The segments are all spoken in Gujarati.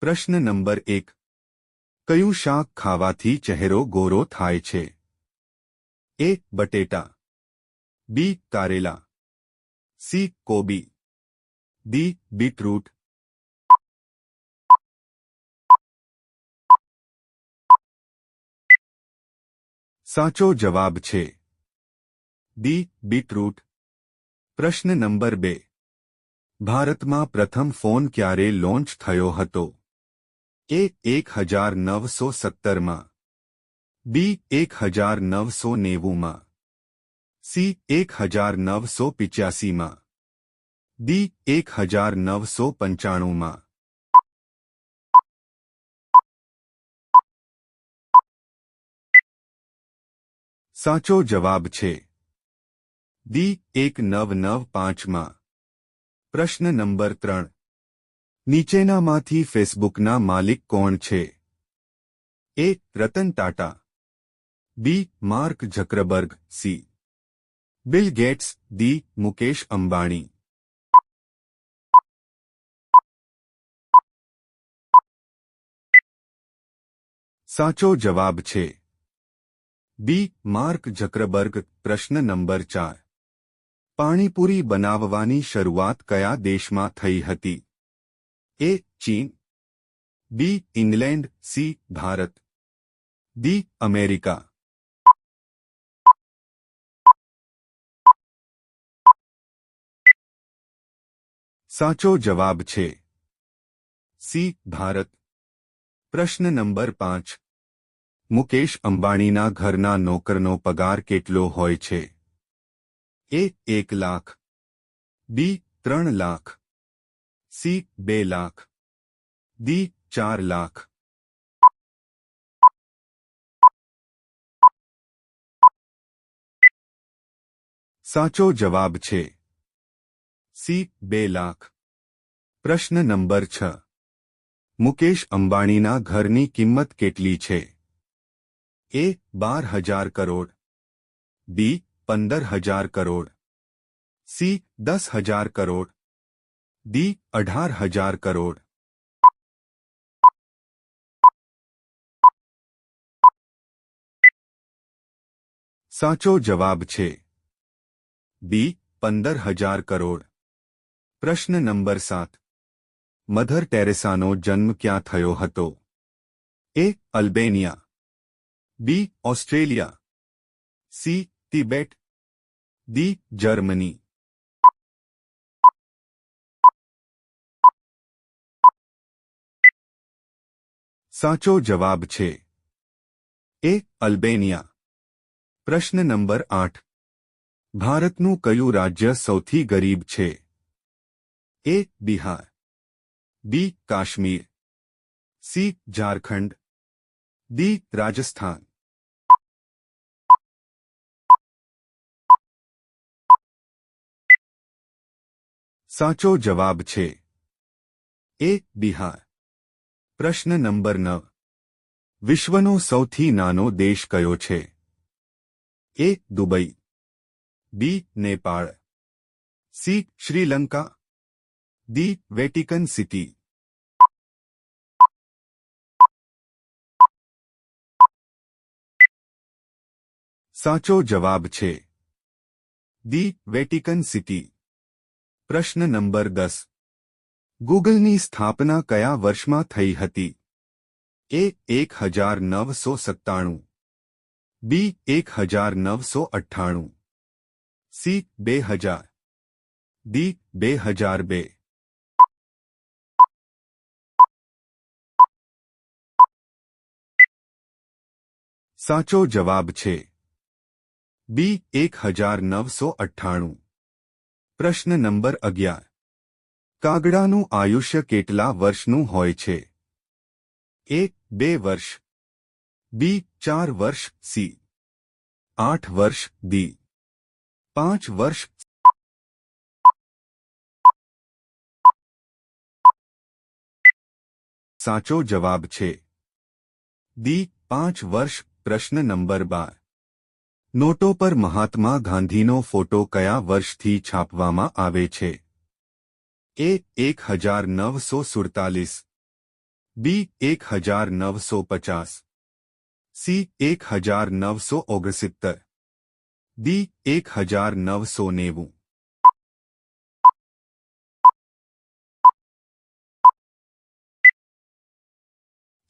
પ્રશ્ન નંબર એક. કયું શાક ખાવાથી ચહેરો ગોરો થાય છે? એ, બટેટા. બી, કારેલા. સી, કોબી. D, beetroot. સાચો જવાબ છે. D, beetroot. પ્રશ્ન નંબર બે. ભારતમાં પ્રથમ ફોન ક્યારે લોન્ચ થયો હતો? એ એક હજાર નવસો સત્તરમાં બી એક હજાર નવસો નેવુંમાં સી એક હજાર નવસો પિચ્યાસીમાં ડી એક હજાર નવસો પંચાણુંમાં સાચો જવાબ છે ડી એક નવ નવ પાંચમાં પ્રશ્ન નંબર ત્રણ નીચેનામાંથી ફેસબુકના માલિક કોણ છે? A. Ratan Tata. B. Mark Zuckerberg. C. Bill Gates. D Mukesh Ambani. સાચો જવાબ છે. બી. Mark Zuckerberg. પ્રશ્ન નંબર ચાર. પાણીપુરી બનાવવાની શરૂઆત કયા દેશમાં થઈ હતી? એ ચીન B England C Bharat D America સાચો જવાબ છે. સી ભારત પ્રશ્ન નંબર પાંચ. મુકેશ અંબાણીના ઘરના નોકરનો પગાર કેટલો હોય છે? એ એક લાખ. બી ત્રણ લાખ. સી બે લાખ ડી ચાર લાખ સાચો જવાબ છે સી બે લાખ પ્રશ્ન નંબર છ મુકેશ અંબાણીના ઘરની કિંમત કેટલી છે એ બાર હજાર કરોડ બી પંદર હજાર કરોડ સી દસ હજાર કરોડ ડી અઢાર હજાર કરોડ સાચો જવાબ છે બી પંદર હજાર કરોડ પ્રશ્ન નંબર સાત મધર ટેરેસાનો જન્મ ક્યાં થયો હતો A Albania B Australia C Tibet D Germany સાચો જવાબ છે એ અલ્બેનિયા પ્રશ્ન નંબર આઠ ભારતનું કયું રાજ્ય સૌથી ગરીબ છે A Bihar B Kashmir C Jharkhand D Rajasthan સાચો જવાબ છે એ બિહાર પ્રશ્ન નંબર નવ. વિશ્વનો સૌથી નાનો દેશ કયો છે? A, Dubai. B, Nepal. C, Sri Lanka. D, Vatican City. સાચો જવાબ છે. દી વેટિકન સિટી. પ્રશ્ન નંબર દસ. ગૂગલની સ્થાપના કયા વર્ષમાં થઈ હતી? એ એક હજાર નવસો સત્તાણું. બી એક હજાર નવસો અઠ્ઠાણું. સી બે હજાર ડી બે હજાર બે. સાચો જવાબ છે. બી એક હજાર નવસો અઠ્ઠાણું. પ્રશ્ન નંબર અગિયાર. કાગડાનું આયુષ્ય કેટલા વર્ષનું હોય છે? એ, બે વર્ષ. બી, ચાર વર્ષ. સી, આઠ વર્ષ. ડી, પાંચ વર્ષ. સાચો જવાબ છે. દી પાંચ વર્ષ. પ્રશ્ન નંબર બાર. નોટો પર મહાત્મા ગાંધીનો ફોટો કયા વર્ષથી છાપવામાં આવે છે? એ એક હજાર નવસો સુડતાલીસ બી એક હજાર નવસો પચાસ સી એક હજાર નવસો ઓગણસિત્તેર ડી એક હજાર નવસો નેવું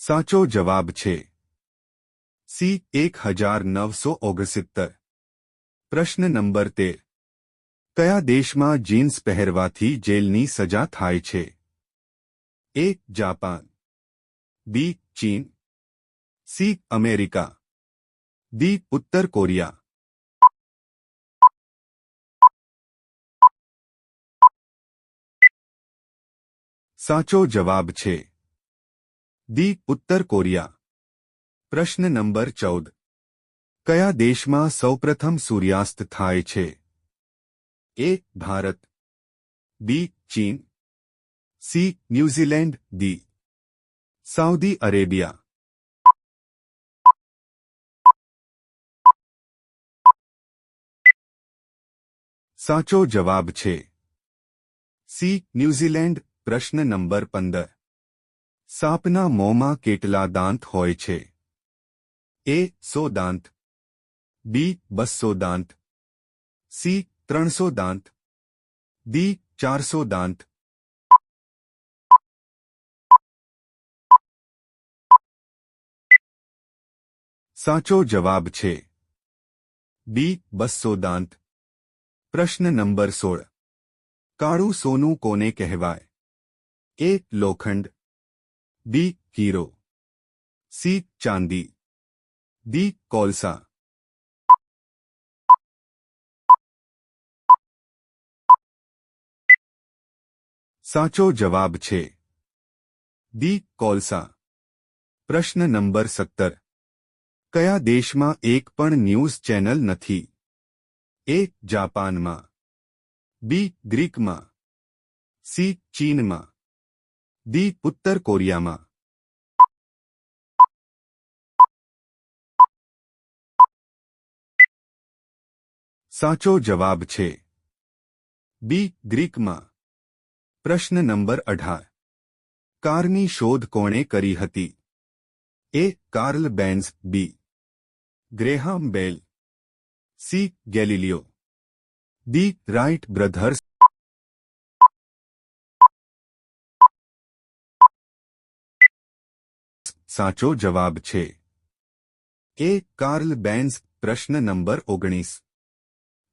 સાચો જવાબ છે સી એક હજાર નવસો ઓગણસિત્તેર પ્રશ્ન નંબર તેર કયા દેશમાં જીન્સ પહેરવાથી જેલની સજા થાય છે? A, Japan. બી, ચીન. C, America. દી ઉત્તર કોરિયા. સાચો જવાબ છે. દી ઉત્તર કોરિયા. પ્રશ્ન નંબર ચૌદ. કયા દેશમાં સૌપ્રથમ સૂર્યાસ્ત થાય છે? એ ભારત બી ચીન C New Zealand D Saudi Arabia સાચો જવાબ છે. સી ન્યૂઝીલેન્ડ પ્રશ્ન નંબર પંદર. સાપના મોંમાં કેટલા દાંત હોય છે? એ સો દાંત. બી બસો દાંત. સી ત્રણસો દાંત ડી ચારસો દાંત સાચો જવાબ છે બી બસો દાંત પ્રશ્ન નંબર સોળ કાળું સોનું કોને કહેવાય એ લોખંડ બી હીરો સી ચાંદી ડી કોલસા સાચો જવાબ છે. દી કોલસા. પ્રશ્ન નંબર સત્તર. કયા દેશમાં એક પણ ન્યૂઝ ચેનલ નથી? એ જાપાનમાં. બી ગ્રીકમાં. સી ચીનમાં. દી ઉત્તર કોરિયામાં. સાચો જવાબ છે. બી ગ્રીકમાં. પ્રશ્ન નંબર અઢાર. કારની શોધ કોણે કરી હતી? A. Karl Benz, B. Graham Bell. C. Galileo. D. Wright brothers. સાચો જવાબ છે. એ. કાર્લ બેન્ઝ, પ્રશ્ન નંબર ઓગણીસ.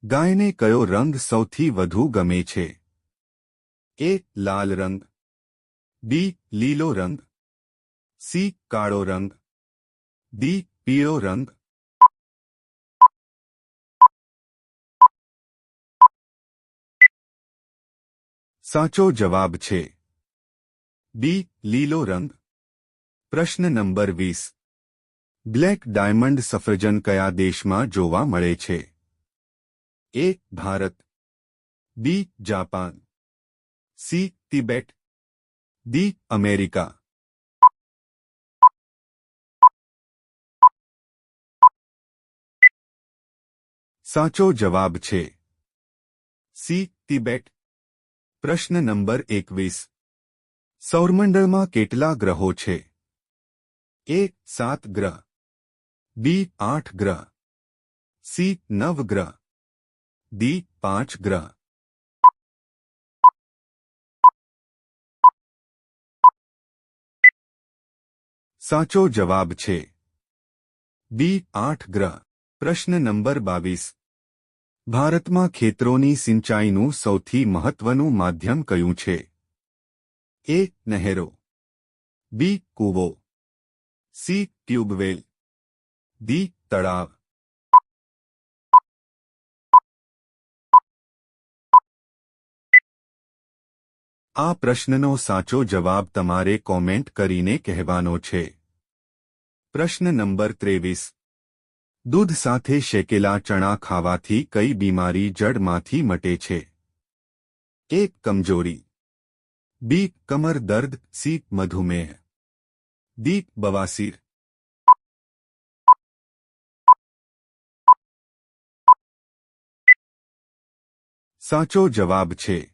ગાયને કયો રંગ સૌથી વધુ ગમે છે? એ લાલ રંગ બી લીલો રંગ સી કાળો રંગ ડી પીળો રંગ સાચો જવાબ છે બી લીલો રંગ પ્રશ્ન નંબર વીસ બ્લેક ડાયમંડ સફરજન કયા દેશમાં જોવા મળે છે A Bharat B Japan C Tibet D America સાચો જવાબ છે સી તિબેટ પ્રશ્ન નંબર એકવીસ સૌરમંડળમાં કેટલા ગ્રહો છે એ સાત ગ્રહ બી આઠ ગ્રહ સી નવ ગ્રહ ડી પાંચ ગ્રહ સાચો જવાબ છે. બી, આઠ ગ્રહ. પ્રશ્ન નંબર બાવીસ. ભારતમાં ખેતરોની સિંચાઈનું સૌથી મહત્વનું માધ્યમ કયું છે? એ, નહેરો. બી, કૂવો. C, tubewell. દી તળાવ. આ પ્રશ્નનો સાચો જવાબ તમારે કોમેન્ટ કરીને કહેવાનો છે. પ્રશ્ન નંબર ત્રેવીસ. દૂધ સાથે શેકેલા ચણા ખાવાથી કઈ બીમારી જડમાંથી મટે છે? એક કમજોરી. બી કમર દર્દ, સી મધુમેહ. ડી બવાસીર. સાચો જવાબ છે.